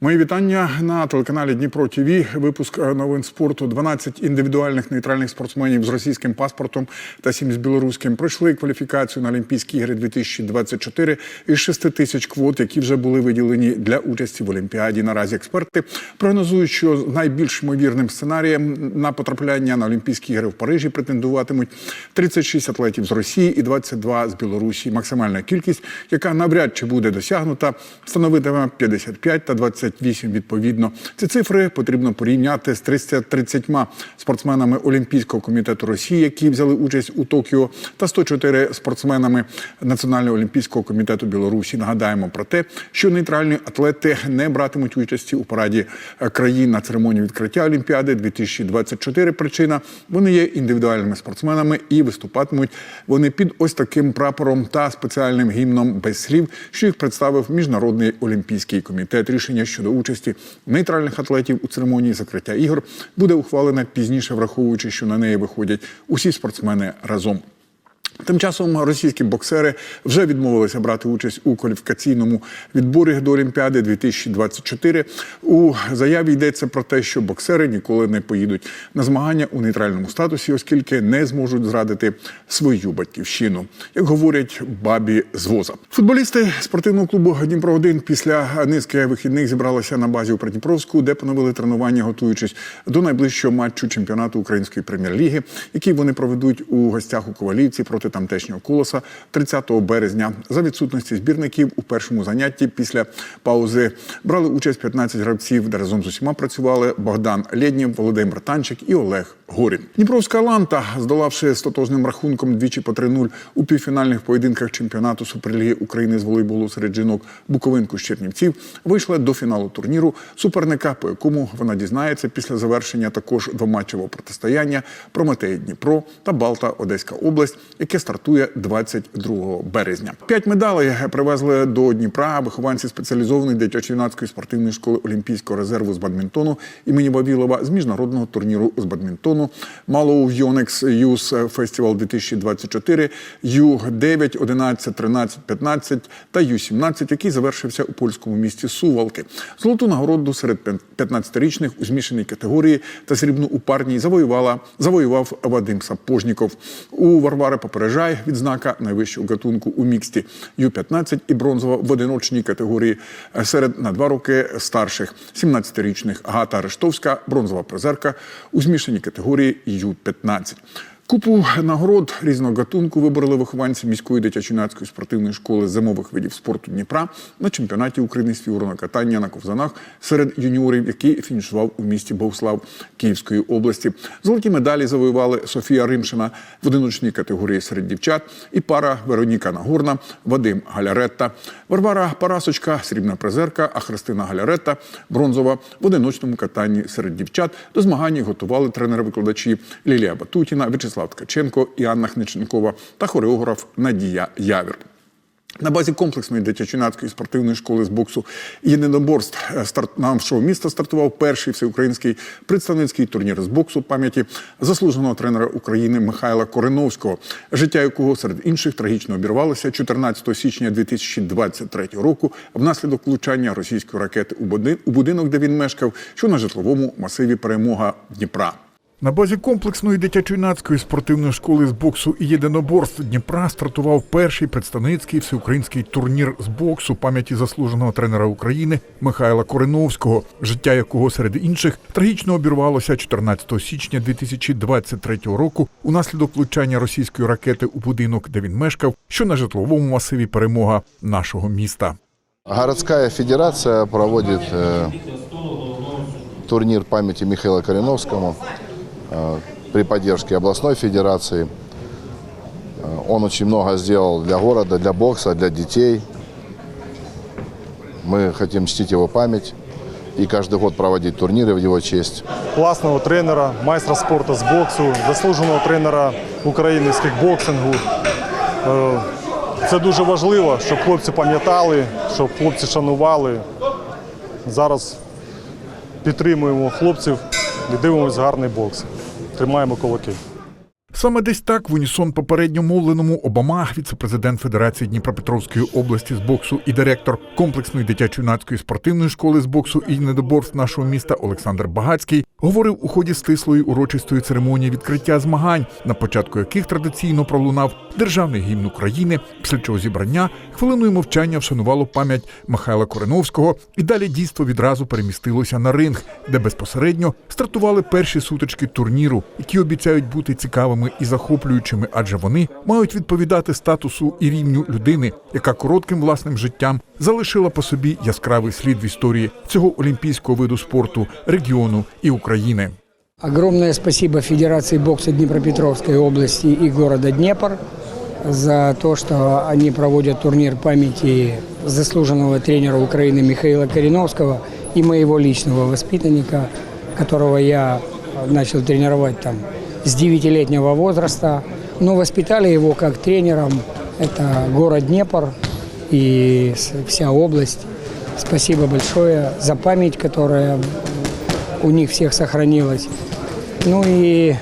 Мої вітання на телеканалі Дніпро ТВ. Випуск е, новин спорту. 12 індивідуальних нейтральних спортсменів з російським паспортом та 7 з білоруським пройшли кваліфікацію на Олімпійські ігри 2024 із 6 тисяч квот, які вже були виділені для участі в Олімпіаді. Наразі експерти прогнозують, що найбільш ймовірним сценарієм на потрапляння на Олімпійські ігри в Парижі претендуватимуть 36 атлетів з Росії і 22 з Білорусі. Максимальна кількість, яка навряд чи буде досягнута, становитиме 55 та 28 відповідно. Ці цифри потрібно порівняти з 330 спортсменами Олімпійського комітету Росії, які взяли участь у Токіо, та 104 спортсменами Національного олімпійського комітету Білорусі. Нагадаємо про те, що нейтральні атлети не братимуть участі у параді країн на церемонії відкриття Олімпіади 2024. Причина вони є індивідуальними спортсменами і виступатимуть вони під ось таким прапором та спеціальним гімном без слів, що їх представив міжнародний олімпійський комітет. Рішення щодо участі нейтральних атлетів у церемонії закриття ігор буде ухвалена пізніше, враховуючи, що на неї виходять усі спортсмени разом. Тим часом російські боксери вже відмовилися брати участь у кваліфікаційному відборі до Олімпіади 2024. У заяві йдеться про те, що боксери ніколи не поїдуть на змагання у нейтральному статусі, оскільки не зможуть зрадити свою батьківщину, як говорять бабі з воза. Футболісти спортивного клубу Дніпро 1 після низки вихідних зібралися на базі у Придніпровську, де поновили тренування, готуючись до найближчого матчу чемпіонату української прем'єр-ліги, який вони проведуть у гостях у Ковалівці проти тамтешнього колоса 30 березня. За відсутності збірників у першому занятті після паузи брали участь 15 гравців, де разом з усіма працювали Богдан Лєднєв, Володимир Танчик і Олег Горін. Дніпровська ланта, здолавши з рахунком двічі по 3-0 у півфінальних поєдинках чемпіонату Суперліги України з волейболу серед жінок Буковинку з Чернівців, вийшла до фіналу турніру суперника, по якому вона дізнається після завершення також двоматчевого протистояння Прометей Дніпро та Балта Одеська область, яке стартує 22 березня. П'ять медалей привезли до Дніпра вихованці спеціалізованої дитячо-юнацької спортивної школи Олімпійського резерву з бадмінтону імені Вавілова з міжнародного турніру з бадмінтону Малоу Йонекс Юс Фестивал 2024, Ю-9, 11, 13, 15 та Ю-17, який завершився у польському місті Сувалки. Золоту нагороду серед 15-річних у змішаній категорії та срібну у парній завоювала завоював Вадим Сапожніков. У Варвари Попережай відзнака найвищого гатунку у міксті Ю-15 і бронзова в одиночній категорії серед на два роки старших 17-річних Гата Рештовська, бронзова призерка у змішаній категорії Ю-15. Купу нагород різного гатунку вибороли вихованці міської дитячо-юнацької спортивної школи зимових видів спорту Дніпра на чемпіонаті України з фігурно-катання на ковзанах серед юніорів, який фінішував у місті Богуслав Київської області. Золоті медалі завоювали Софія Римшина в одиночній категорії серед дівчат і пара Вероніка Нагорна, Вадим Галяретта, Варвара Парасочка, срібна призерка, а Христина Галяретта, бронзова в одиночному катанні серед дівчат. До змагань готували тренери-викладачі Лілія Батутіна, В'ячеслав Ткаченко і Анна Хниченкова та хореограф Надія Явір. На базі комплексної дитячо-юнацької спортивної школи з боксу єдиноборств старт нашого міста стартував перший всеукраїнський представницький турнір з боксу пам'яті заслуженого тренера України Михайла Кореновського, життя якого серед інших трагічно обірвалося 14 січня 2023 року внаслідок влучання російської ракети у будинок, де він мешкав, що на житловому масиві перемога Дніпра. На базі комплексної дитячо-юнацької спортивної школи з боксу і єдиноборств Дніпра стартував перший представницький всеукраїнський турнір з боксу пам'яті заслуженого тренера України Михайла Кореновського, життя якого серед інших трагічно обірвалося 14 січня 2023 року унаслідок влучання російської ракети у будинок, де він мешкав, що на житловому масиві перемога нашого міста. Городская федерация проводит э, турнир памяти Михаила Кореновскому э, при поддержке областной федерации. Э, он очень много сделал для города, для бокса, для детей. Мы хотим чтить его память и каждый год проводить турниры в его честь. класного тренера, майстра спорту з боксу, заслуженого тренера України з кікбоксингу. Е, Це дуже важливо, щоб хлопці пам'ятали, щоб хлопці шанували. Зараз підтримуємо хлопців і дивимося гарний бокс. Тримаємо кулаки. Саме десь так в унісон попередньо мовленому Обама, віце-президент Федерації Дніпропетровської області з боксу і директор комплексної дитячо-юнацької спортивної школи з боксу і недоборств нашого міста Олександр Багацький говорив у ході стислої урочистої церемонії відкриття змагань, на початку яких традиційно пролунав державний гімн України, після чого зібрання хвилиною мовчання вшанувало пам'ять Михайла Кореновського, і далі дійство відразу перемістилося на ринг, де безпосередньо стартували перші сутички турніру, які обіцяють бути цікавими і захоплюючими, адже вони мають відповідати статусу і рівню людини, яка коротким власним життям залишила по собі яскравий слід в історії цього олімпійського виду спорту, регіону і України. Огромное спасибо Федерации бокса Днепропетровской области и города Днепр за то, что они проводят турнир памяти заслуженного тренера Украины Михаила Кореновского и моего личного воспитанника, которого я начал тренировать там с 9-летнего возраста. Но воспитали его как тренером. Это город Днепр и вся область. Спасибо большое за память, которая у них всех сохранилась. Ну и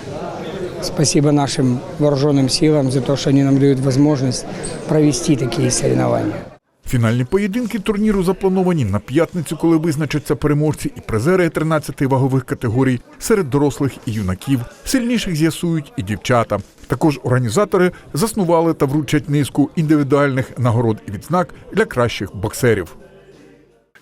спасибо нашим вооруженным силам за то, что они нам дают возможность провести такие соревнования. Фінальні поєдинки турніру заплановані на п'ятницю, коли визначаться переможці і призери 13 вагових категорій серед дорослих і юнаків. Сильніших з'ясують і дівчата. Також організатори заснували та вручать низку індивідуальних нагород і відзнак для кращих боксерів.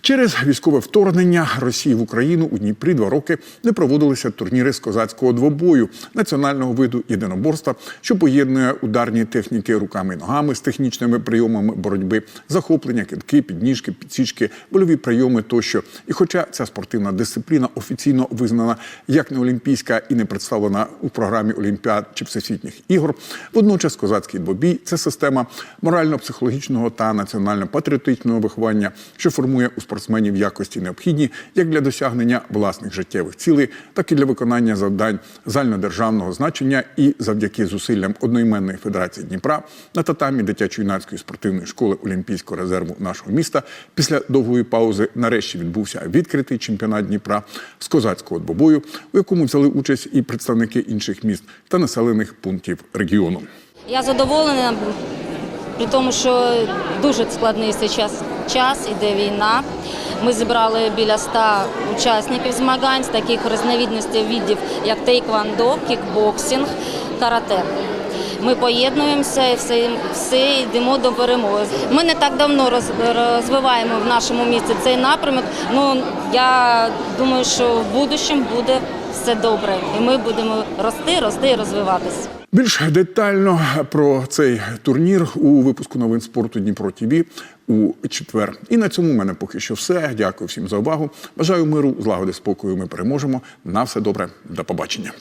Через військове вторгнення Росії в Україну у Дніпрі два роки не проводилися турніри з козацького двобою національного виду єдиноборства, що поєднує ударні техніки руками і ногами з технічними прийомами боротьби, захоплення, кидки, підніжки, підсічки, больові прийоми тощо. І хоча ця спортивна дисципліна офіційно визнана як не олімпійська і не представлена у програмі Олімпіад чи Всесвітніх ігор, водночас козацький двобій це система морально-психологічного та національно-патріотичного виховання, що формує у спортсменів якості необхідні як для досягнення власних життєвих цілей, так і для виконання завдань загальнодержавного значення і завдяки зусиллям одноіменної федерації Дніпра на татамі дитячо-юнацької спортивної школи Олімпійського резерву нашого міста після довгої паузи нарешті відбувся відкритий чемпіонат Дніпра з козацького двобою, у якому взяли участь і представники інших міст та населених пунктів регіону. Я задоволена, при тому, що дуже складний цей час, час іде війна. Ми зібрали біля 100 учасників змагань з таких різновідностей видів, як тейквондо, кікбоксинг, карате. Ми поєднуємося і все, все йдемо до перемоги. Ми не так давно розвиваємо в нашому місті цей напрямок. Ну я думаю, що в будущому буде все добре, і ми будемо рости, рости і розвиватися. Більш детально про цей турнір у випуску новин спорту Дніпро Тіві у четвер. І на цьому в мене поки що все. Дякую всім за увагу. Бажаю миру, злагоди, спокою. Ми переможемо. На все добре. До побачення.